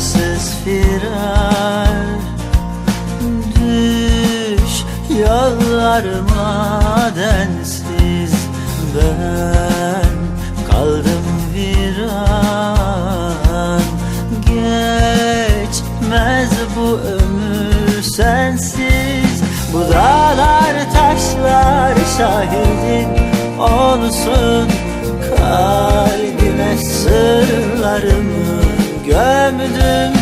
çaresiz firar. Düş yollarıma densiz ben Kaldım viran Geçmez bu ömür sensiz. Bu dağlar taşlar şahidin olsun. Kal gömdüm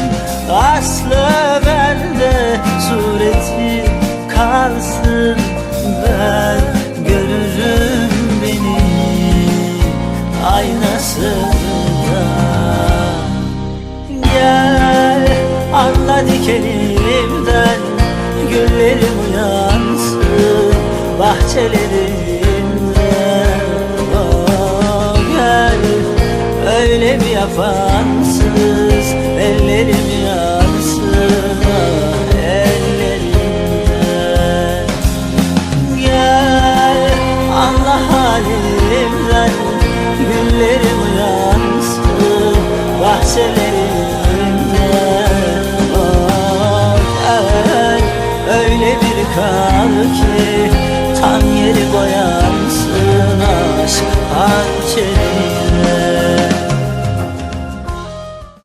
Aslı bende sureti kalsın Ben görürüm beni aynasında. Gel anla dikenimden Güllerim uyansın bahçelerimde Oh, Gel öyle bir yapansın ellerim yansın ellerinde Gel anla halimden güllerim